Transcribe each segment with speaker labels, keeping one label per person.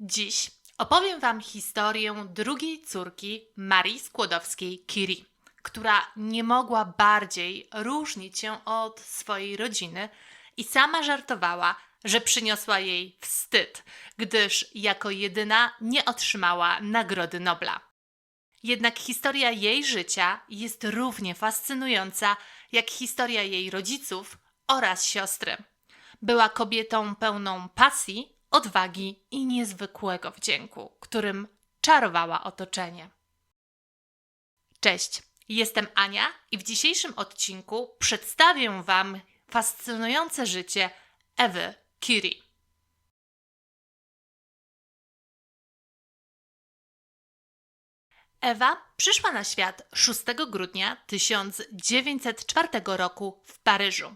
Speaker 1: Dziś opowiem Wam historię drugiej córki Marii Skłodowskiej-Curie, która nie mogła bardziej różnić się od swojej rodziny i sama żartowała, że przyniosła jej wstyd, gdyż jako jedyna nie otrzymała Nagrody Nobla. Jednak historia jej życia jest równie fascynująca jak historia jej rodziców oraz siostry. Była kobietą pełną pasji, odwagi i niezwykłego wdzięku, którym czarowała otoczenie. Cześć, jestem Ania i w dzisiejszym odcinku przedstawię Wam fascynujące życie Ewy Curie. Ewa przyszła na świat 6 grudnia 1904 roku w Paryżu.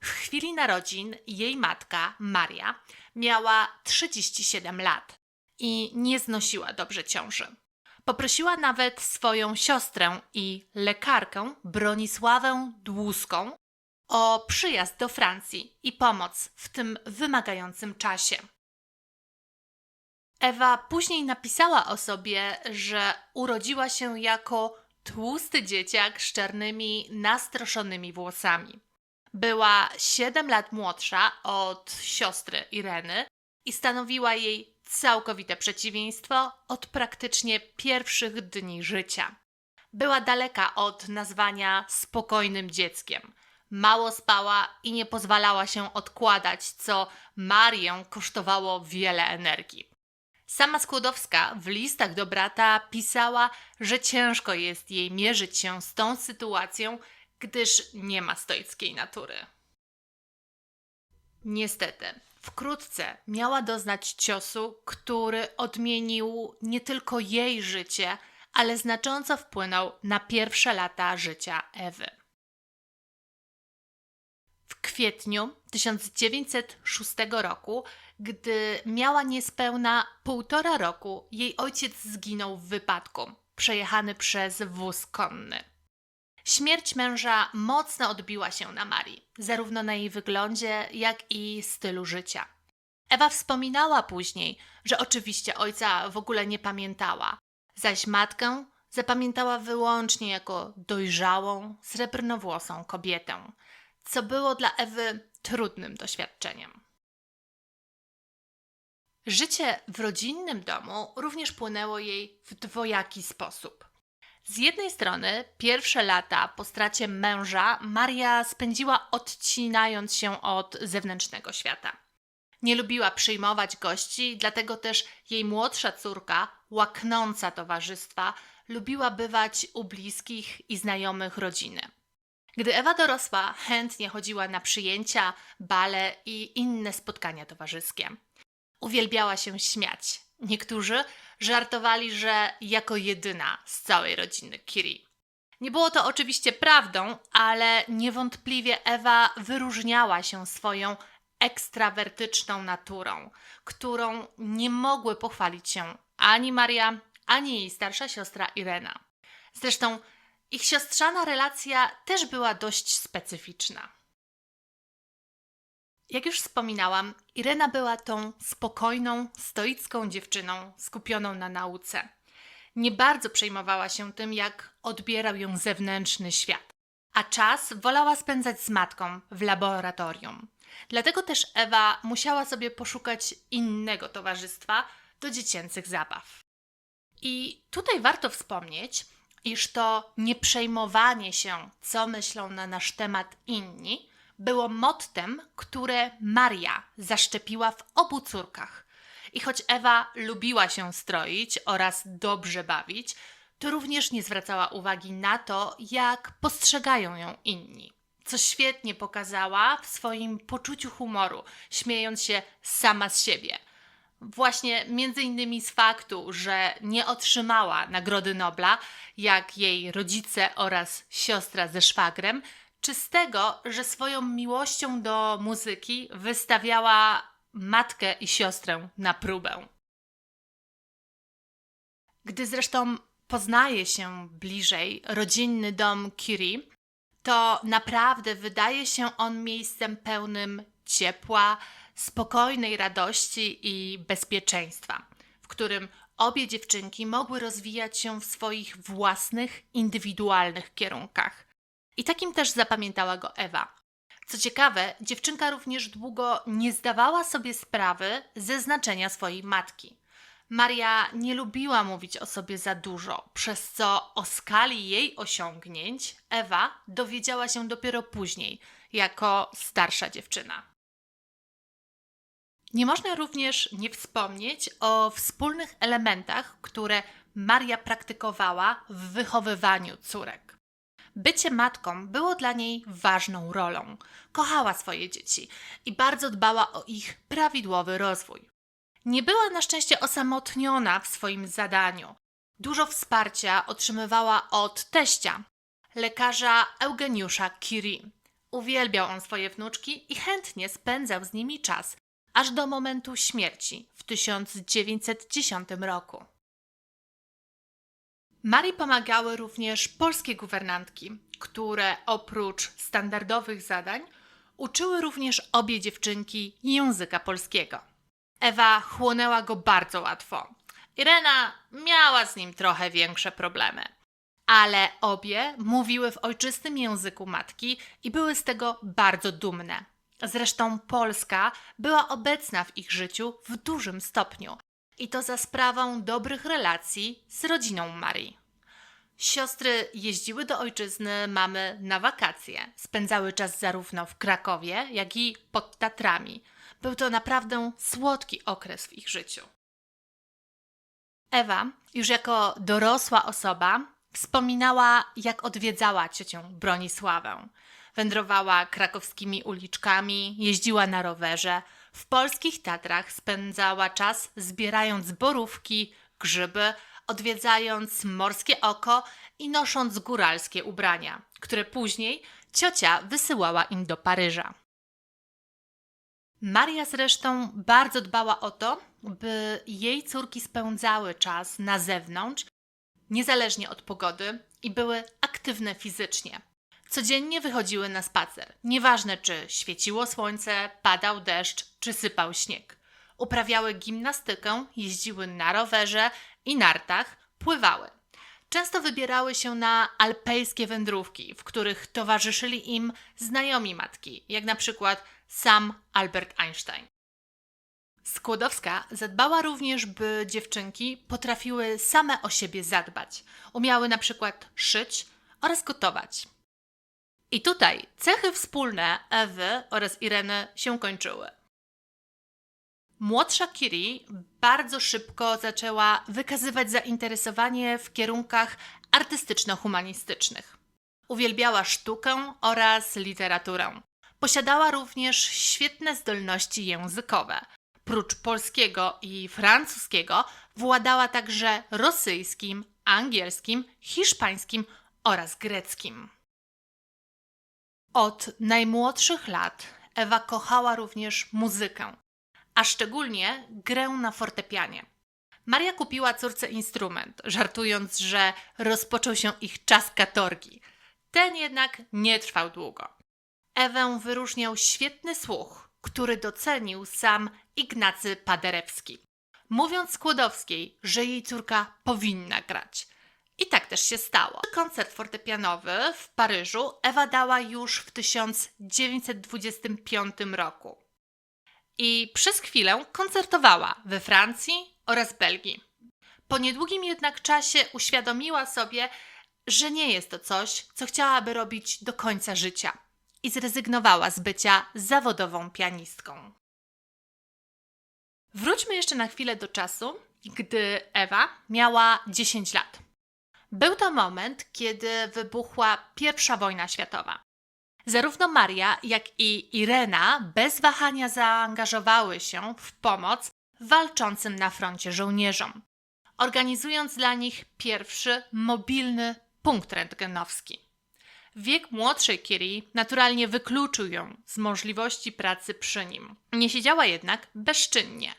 Speaker 1: W chwili narodzin jej matka, Maria, miała 37 lat i nie znosiła dobrze ciąży. Poprosiła nawet swoją siostrę i lekarkę Bronisławę Dłuską o przyjazd do Francji i pomoc w tym wymagającym czasie. Ewa później napisała o sobie, że urodziła się jako tłusty dzieciak z czarnymi, nastroszonymi włosami. Była 7 lat młodsza od siostry Ireny i stanowiła jej całkowite przeciwieństwo od praktycznie pierwszych dni życia. Była daleka od nazwania spokojnym dzieckiem. Mało spała i nie pozwalała się odkładać, co Marię kosztowało wiele energii. Sama Skłodowska w listach do brata pisała, że ciężko jest jej mierzyć się z tą sytuacją, gdyż nie ma stoickiej natury. Niestety, wkrótce miała doznać ciosu, który odmienił nie tylko jej życie, ale znacząco wpłynął na pierwsze lata życia Ewy. W kwietniu 1906 roku, gdy miała niespełna półtora roku, jej ojciec zginął w wypadku, przejechany przez wóz konny. Śmierć męża mocno odbiła się na Marii, zarówno na jej wyglądzie, jak i stylu życia. Ewa wspominała później, że oczywiście ojca w ogóle nie pamiętała, zaś matkę zapamiętała wyłącznie jako dojrzałą, srebrnowłosą kobietę, co było dla Ewy trudnym doświadczeniem. Życie w rodzinnym domu również płynęło jej w dwojaki sposób. Z jednej strony, pierwsze lata po stracie męża Maria spędziła odcinając się od zewnętrznego świata. Nie lubiła przyjmować gości, dlatego też jej młodsza córka, łaknąca towarzystwa, lubiła bywać u bliskich i znajomych rodziny. Gdy Ewa dorosła, chętnie chodziła na przyjęcia, bale i inne spotkania towarzyskie. Uwielbiała się śmiać. Niektórzy żartowali, że jako jedyna z całej rodziny Kiri. Nie było to oczywiście prawdą, ale niewątpliwie Ewa wyróżniała się swoją ekstrawertyczną naturą, którą nie mogły pochwalić się ani Maria, ani jej starsza siostra Irena. Zresztą ich siostrzana relacja też była dość specyficzna. Jak już wspominałam, Irena była tą spokojną, stoicką dziewczyną skupioną na nauce. Nie bardzo przejmowała się tym, jak odbierał ją zewnętrzny świat, a czas wolała spędzać z matką w laboratorium. Dlatego też Ewa musiała sobie poszukać innego towarzystwa do dziecięcych zabaw. I tutaj warto wspomnieć, iż to nieprzejmowanie się, co myślą na nasz temat inni, było mottem, które Maria zaszczepiła w obu córkach. I choć Ewa lubiła się stroić oraz dobrze bawić, to również nie zwracała uwagi na to, jak postrzegają ją inni. Co świetnie pokazała w swoim poczuciu humoru, śmiejąc się sama z siebie. Właśnie między innymi z faktu, że nie otrzymała Nagrody Nobla, jak jej rodzice oraz siostra ze szwagrem, czy z tego, że swoją miłością do muzyki wystawiała matkę i siostrę na próbę. Gdy zresztą poznaje się bliżej rodzinny dom Curie, to naprawdę wydaje się on miejscem pełnym ciepła, spokojnej radości i bezpieczeństwa, w którym obie dziewczynki mogły rozwijać się w swoich własnych, indywidualnych kierunkach. I takim też zapamiętała go Ewa. Co ciekawe, dziewczynka również długo nie zdawała sobie sprawy ze znaczenia swojej matki. Maria nie lubiła mówić o sobie za dużo, przez co o skali jej osiągnięć Ewa dowiedziała się dopiero później, jako starsza dziewczyna. Nie można również nie wspomnieć o wspólnych elementach, które Maria praktykowała w wychowywaniu córek. Bycie matką było dla niej ważną rolą. Kochała swoje dzieci i bardzo dbała o ich prawidłowy rozwój. Nie była na szczęście osamotniona w swoim zadaniu. Dużo wsparcia otrzymywała od teścia, lekarza Eugeniusza Curie. Uwielbiał on swoje wnuczki i chętnie spędzał z nimi czas, aż do momentu śmierci w 1910 roku. Marii pomagały również polskie guwernantki, które oprócz standardowych zadań uczyły również obie dziewczynki języka polskiego. Ewa chłonęła go bardzo łatwo. Irena miała z nim trochę większe problemy, ale obie mówiły w ojczystym języku matki i były z tego bardzo dumne. Zresztą Polska była obecna w ich życiu w dużym stopniu i to za sprawą dobrych relacji z rodziną Marii. Siostry jeździły do ojczyzny mamy na wakacje, spędzały czas zarówno w Krakowie, jak i pod Tatrami. Był to naprawdę słodki okres w ich życiu. Ewa, już jako dorosła osoba, wspominała, jak odwiedzała ciocię Bronisławę. Wędrowała krakowskimi uliczkami, jeździła na rowerze. W polskich Tatrach spędzała czas zbierając borówki, grzyby, odwiedzając morskie oko i nosząc góralskie ubrania, które później ciocia wysyłała im do Paryża. Maria zresztą bardzo dbała o to, by jej córki spędzały czas na zewnątrz, niezależnie od pogody, i były aktywne fizycznie. Codziennie wychodziły na spacer, nieważne czy świeciło słońce, padał deszcz czy sypał śnieg. Uprawiały gimnastykę, jeździły na rowerze i nartach, pływały. Często wybierały się na alpejskie wędrówki, w których towarzyszyli im znajomi matki, jak na przykład sam Albert Einstein. Skłodowska zadbała również, by dziewczynki potrafiły same o siebie zadbać. Umiały na przykład szyć oraz gotować. I tutaj cechy wspólne Ewy oraz Ireny się kończyły. Młodsza Kiri bardzo szybko zaczęła wykazywać zainteresowanie w kierunkach artystyczno-humanistycznych. Uwielbiała sztukę oraz literaturę. Posiadała również świetne zdolności językowe. Prócz polskiego i francuskiego władała także rosyjskim, angielskim, hiszpańskim oraz greckim. Od najmłodszych lat Ewa kochała również muzykę, a szczególnie grę na fortepianie. Maria kupiła córce instrument, żartując, że rozpoczął się ich czas katorgi. Ten jednak nie trwał długo. Ewę wyróżniał świetny słuch, który docenił sam Ignacy Paderewski, mówiąc Skłodowskiej, że jej córka powinna grać. I tak też się stało. Koncert fortepianowy w Paryżu Ewa dała już w 1925 roku. I przez chwilę koncertowała we Francji oraz Belgii. Po niedługim jednak czasie uświadomiła sobie, że nie jest to coś, co chciałaby robić do końca życia i zrezygnowała z bycia zawodową pianistką. Wróćmy jeszcze na chwilę do czasu, gdy Ewa miała 10 lat. Był to moment, kiedy wybuchła I wojna światowa. Zarówno Maria, jak i Irena bez wahania zaangażowały się w pomoc walczącym na froncie żołnierzom, organizując dla nich pierwszy mobilny punkt rentgenowski. Wiek młodszej Kiri naturalnie wykluczył ją z możliwości pracy przy nim. Nie siedziała jednak bezczynnie.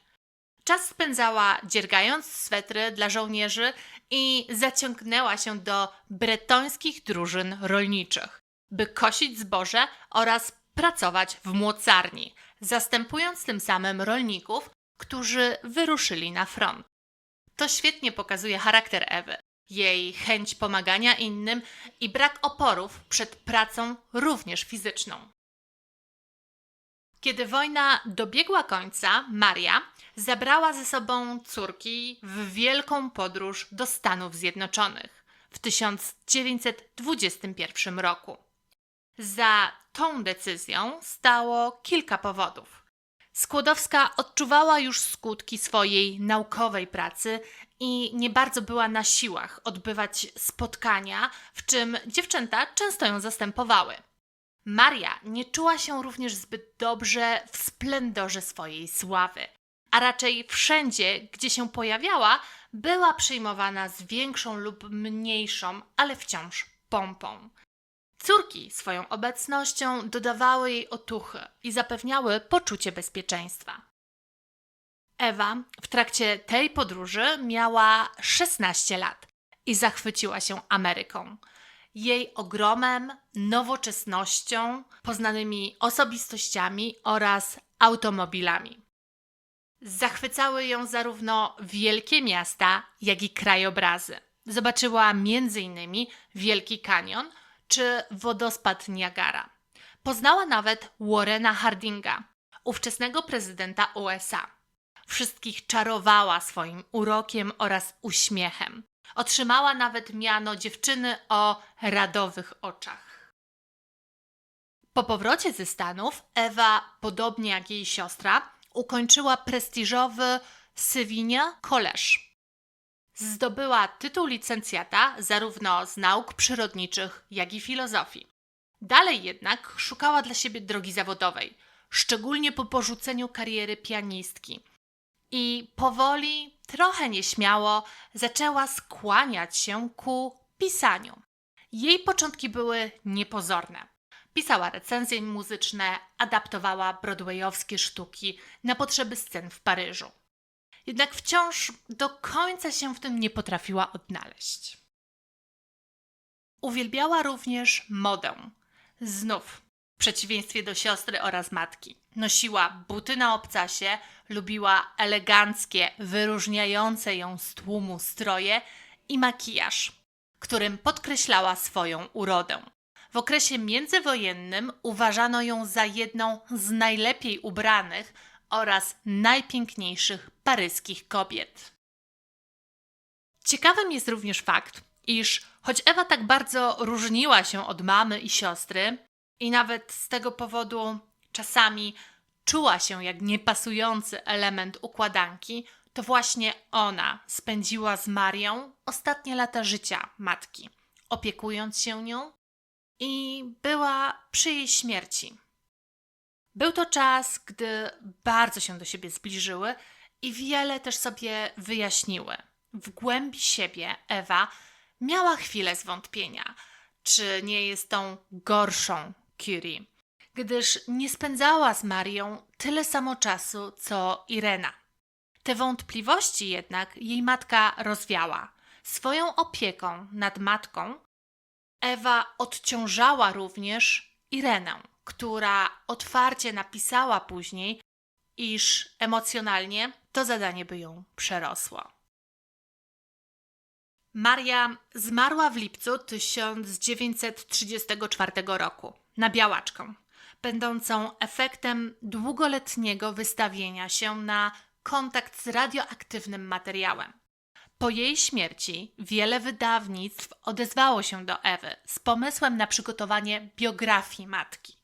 Speaker 1: Czas spędzała dziergając swetry dla żołnierzy i zaciągnęła się do bretońskich drużyn rolniczych, by kosić zboże oraz pracować w młocarni, zastępując tym samym rolników, którzy wyruszyli na front. To świetnie pokazuje charakter Ewy, jej chęć pomagania innym i brak oporów przed pracą również fizyczną. Kiedy wojna dobiegła końca, Maria zabrała ze sobą córki w wielką podróż do Stanów Zjednoczonych w 1921 roku. Za tą decyzją stało kilka powodów. Skłodowska odczuwała już skutki swojej naukowej pracy i nie bardzo była na siłach odbywać spotkania, w czym dziewczęta często ją zastępowały. Maria nie czuła się również zbyt dobrze w splendorze swojej sławy, a raczej wszędzie, gdzie się pojawiała, była przyjmowana z większą lub mniejszą, ale wciąż pompą. Córki swoją obecnością dodawały jej otuchy i zapewniały poczucie bezpieczeństwa. Ewa w trakcie tej podróży miała 16 lat i zachwyciła się Ameryką. Jej ogromem, nowoczesnością, poznanymi osobistościami oraz automobilami. Zachwycały ją zarówno wielkie miasta, jak i krajobrazy. Zobaczyła m.in. Wielki Kanion czy wodospad Niagara. Poznała nawet Warrena Hardinga, ówczesnego prezydenta USA. Wszystkich czarowała swoim urokiem oraz uśmiechem. Otrzymała nawet miano dziewczyny o radowych oczach. Po powrocie ze Stanów Ewa, podobnie jak jej siostra, ukończyła prestiżowy Sevinia College. Zdobyła tytuł licencjata zarówno z nauk przyrodniczych, jak i filozofii. Dalej jednak szukała dla siebie drogi zawodowej, szczególnie po porzuceniu kariery pianistki. I powoli, trochę nieśmiało, zaczęła skłaniać się ku pisaniu. Jej początki były niepozorne. Pisała recenzje muzyczne, adaptowała broadwayowskie sztuki na potrzeby scen w Paryżu. Jednak wciąż do końca się w tym nie potrafiła odnaleźć. Uwielbiała również modę. Znów, przeciwieństwie do siostry oraz matki. Nosiła buty na obcasie, lubiła eleganckie, wyróżniające ją z tłumu stroje i makijaż, którym podkreślała swoją urodę. W okresie międzywojennym uważano ją za jedną z najlepiej ubranych oraz najpiękniejszych paryskich kobiet. Ciekawym jest również fakt, iż choć Ewa tak bardzo różniła się od mamy i siostry, i nawet z tego powodu czasami czuła się jak niepasujący element układanki, to właśnie ona spędziła z Marią ostatnie lata życia matki, opiekując się nią i była przy jej śmierci. Był to czas, gdy bardzo się do siebie zbliżyły i wiele też sobie wyjaśniły. W głębi siebie Ewa miała chwilę zwątpienia, czy nie jest tą gorszą Curie, gdyż nie spędzała z Marią tyle samo czasu co Irena. Te wątpliwości jednak jej matka rozwiała. Swoją opieką nad matką Ewa odciążała również Irenę, która otwarcie napisała później, iż emocjonalnie to zadanie by ją przerosło. Maria zmarła w lipcu 1934 roku na białaczkę, będącą efektem długoletniego wystawienia się na kontakt z radioaktywnym materiałem. Po jej śmierci wiele wydawnictw odezwało się do Ewy z pomysłem na przygotowanie biografii matki.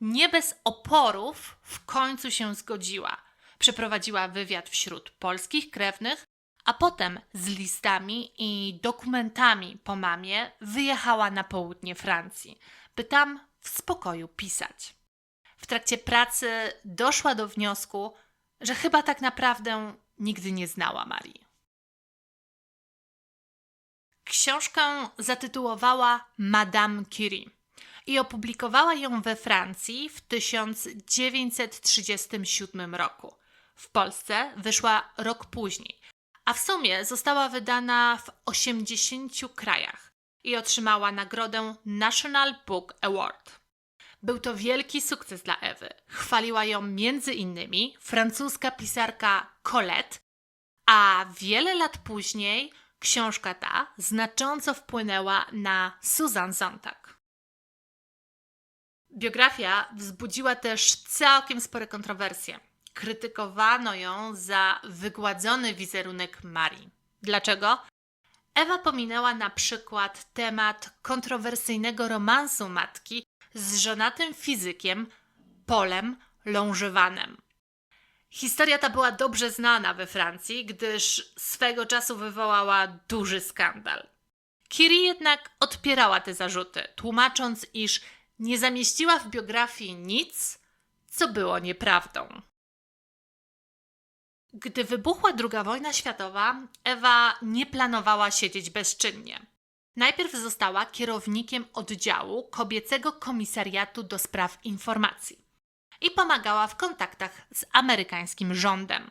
Speaker 1: Nie bez oporów w końcu się zgodziła. Przeprowadziła wywiad wśród polskich krewnych, a potem z listami i dokumentami po mamie wyjechała na południe Francji, by tam w spokoju pisać. W trakcie pracy doszła do wniosku, że chyba tak naprawdę nigdy nie znała Marii. Książkę zatytułowała Madame Curie i opublikowała ją we Francji w 1937 roku. W Polsce wyszła rok później, a w sumie została wydana w 80 krajach i otrzymała nagrodę National Book Award. Był to wielki sukces dla Ewy. Chwaliła ją między innymi francuska pisarka Colette, a wiele lat później książka ta znacząco wpłynęła na Susan Sontag. Biografia wzbudziła też całkiem spore kontrowersje. Krytykowano ją za wygładzony wizerunek Marii. Dlaczego? Ewa pominęła na przykład temat kontrowersyjnego romansu matki z żonatym fizykiem Polem Longevanem. Historia ta była dobrze znana we Francji, gdyż swego czasu wywołała duży skandal. Curie jednak odpierała te zarzuty, tłumacząc, iż nie zamieściła w biografii nic, co było nieprawdą. Gdy wybuchła II wojna światowa, Ewa nie planowała siedzieć bezczynnie. Najpierw została kierownikiem oddziału kobiecego komisariatu do spraw informacji i pomagała w kontaktach z amerykańskim rządem.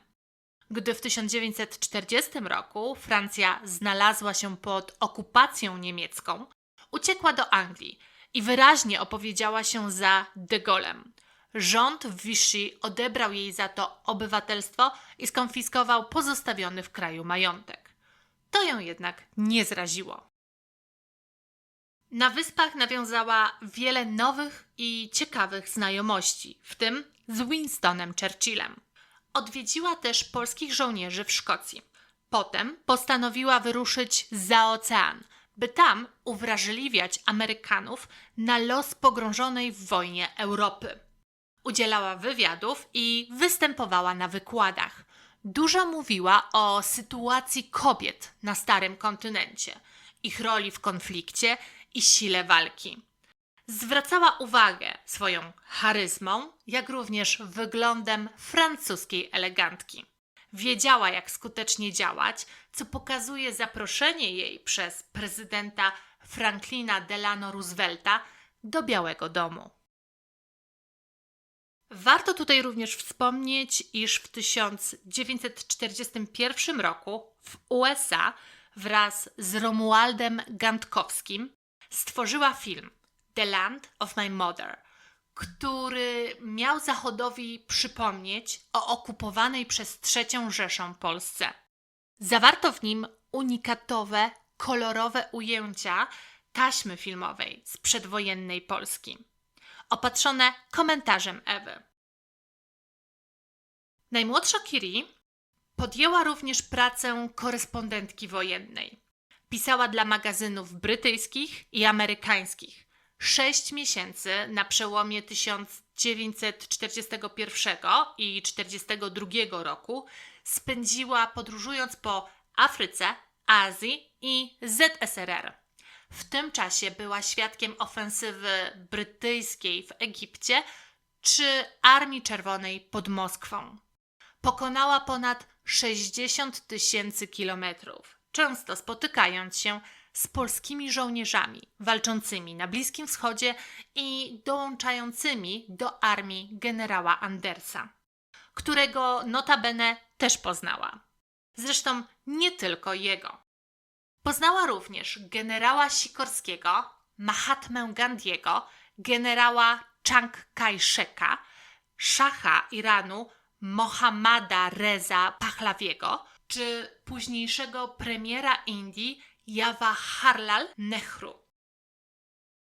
Speaker 1: Gdy w 1940 roku Francja znalazła się pod okupacją niemiecką, uciekła do Anglii i wyraźnie opowiedziała się za de Gaulle'em. Rząd w Vichy odebrał jej za to obywatelstwo i skonfiskował pozostawiony w kraju majątek. To ją jednak nie zraziło. Na wyspach nawiązała wiele nowych i ciekawych znajomości, w tym z Winstonem Churchillem. Odwiedziła też polskich żołnierzy w Szkocji. Potem postanowiła wyruszyć za ocean, by tam uwrażliwiać Amerykanów na los pogrążonej w wojnie Europy. Udzielała wywiadów i występowała na wykładach. Dużo mówiła o sytuacji kobiet na starym kontynencie, ich roli w konflikcie i sile walki. Zwracała uwagę swoją charyzmą, jak również wyglądem francuskiej elegantki. Wiedziała, jak skutecznie działać, co pokazuje zaproszenie jej przez prezydenta Franklina Delano Roosevelta do Białego Domu. Warto tutaj również wspomnieć, iż w 1941 roku w USA wraz z Romualdem Gantkowskim stworzyła film The Land of My Mother, który miał Zachodowi przypomnieć o okupowanej przez III Rzeszę Polsce. Zawarto w nim unikatowe, kolorowe ujęcia taśmy filmowej z przedwojennej Polski, opatrzone komentarzem Ewy. Najmłodsza Kiri podjęła również pracę korespondentki wojennej. Pisała dla magazynów brytyjskich i amerykańskich. Sześć miesięcy na przełomie 1941 i 1942 roku spędziła podróżując po Afryce, Azji i ZSRR. W tym czasie była świadkiem ofensywy brytyjskiej w Egipcie czy Armii Czerwonej pod Moskwą. Pokonała ponad 60 tysięcy kilometrów, często spotykając się z polskimi żołnierzami walczącymi na Bliskim Wschodzie i dołączającymi do armii generała Andersa, którego notabene też poznała. Zresztą nie tylko jego. Poznała również generała Sikorskiego, Mahatmę Gandiego, generała Chiang Kai-sheka, szacha Iranu Mohammada Reza Pahlawiego, czy późniejszego premiera Indii Jawaharlal Nehru.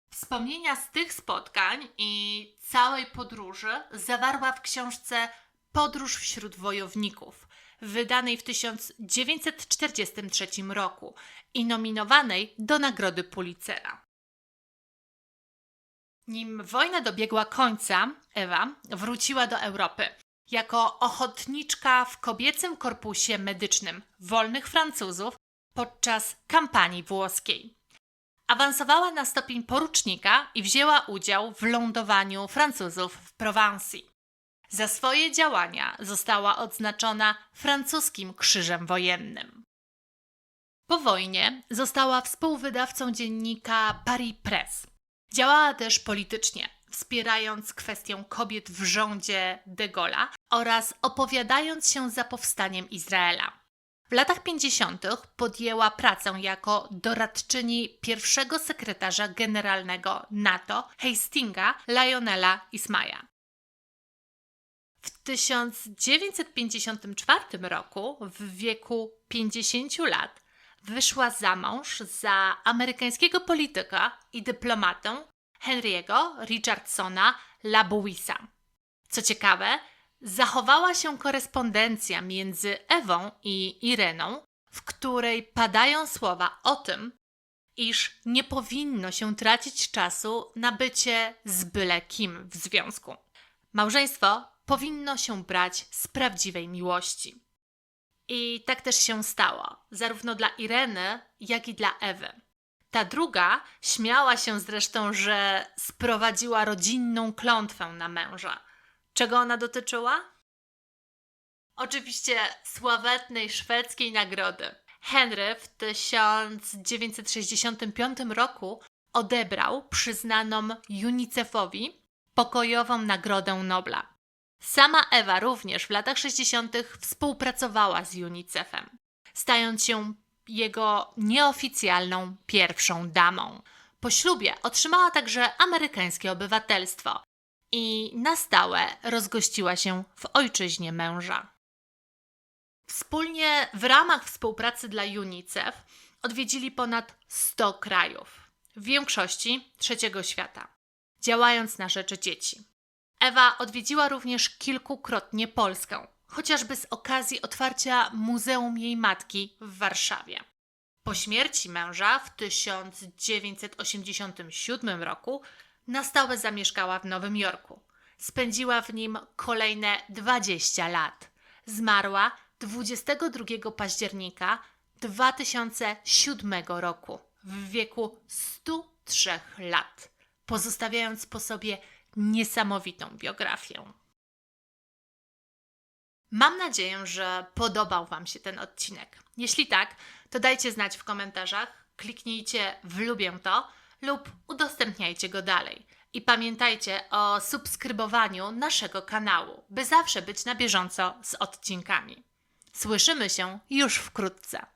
Speaker 1: Wspomnienia z tych spotkań i całej podróży zawarła w książce Podróż wśród wojowników, wydanej w 1943 roku i nominowanej do Nagrody Pulitzera. Nim wojna dobiegła końca, Ewa wróciła do Europy jako ochotniczka w kobiecym korpusie medycznym wolnych Francuzów podczas kampanii włoskiej. Awansowała na stopień porucznika i wzięła udział w lądowaniu Francuzów w Prowansji. Za swoje działania została odznaczona francuskim krzyżem wojennym. Po wojnie została współwydawcą dziennika Paris Press. Działała też politycznie, wspierając kwestię kobiet w rządzie de Gaulle'a oraz opowiadając się za powstaniem Izraela. W latach 50. podjęła pracę jako doradczyni pierwszego sekretarza generalnego NATO Hastinga Lionela Ismaya. W 1954 roku, w wieku 50 lat, wyszła za mąż za amerykańskiego polityka i dyplomatę Henry'ego Richardsona Labouisa. Co ciekawe, zachowała się korespondencja między Ewą i Ireną, w której padają słowa o tym, iż nie powinno się tracić czasu na bycie z byle kim w związku. Małżeństwo powinno się brać z prawdziwej miłości. I tak też się stało, zarówno dla Ireny, jak i dla Ewy. Ta druga śmiała się zresztą, że sprowadziła rodzinną klątwę na męża. Czego ona dotyczyła? Oczywiście sławetnej szwedzkiej nagrody. Henry w 1965 roku odebrał przyznaną UNICEF-owi pokojową Nagrodę Nobla. Sama Ewa również w latach 60. współpracowała z UNICEF-em, stając się jego nieoficjalną pierwszą damą. Po ślubie otrzymała także amerykańskie obywatelstwo i na stałe rozgościła się w ojczyźnie męża. Wspólnie w ramach współpracy dla UNICEF odwiedzili ponad 100 krajów, w większości trzeciego świata, działając na rzecz dzieci. Ewa odwiedziła również kilkukrotnie Polskę, chociażby z okazji otwarcia Muzeum jej matki w Warszawie. Po śmierci męża w 1987 roku na stałe zamieszkała w Nowym Jorku. Spędziła w nim kolejne 20 lat. Zmarła 22 października 2007 roku w wieku 103 lat, pozostawiając po sobie niesamowitą biografię. Mam nadzieję, że podobał Wam się ten odcinek. Jeśli tak, to dajcie znać w komentarzach, kliknijcie w lubię to lub udostępniajcie go dalej. I pamiętajcie o subskrybowaniu naszego kanału, by zawsze być na bieżąco z odcinkami. Słyszymy się już wkrótce.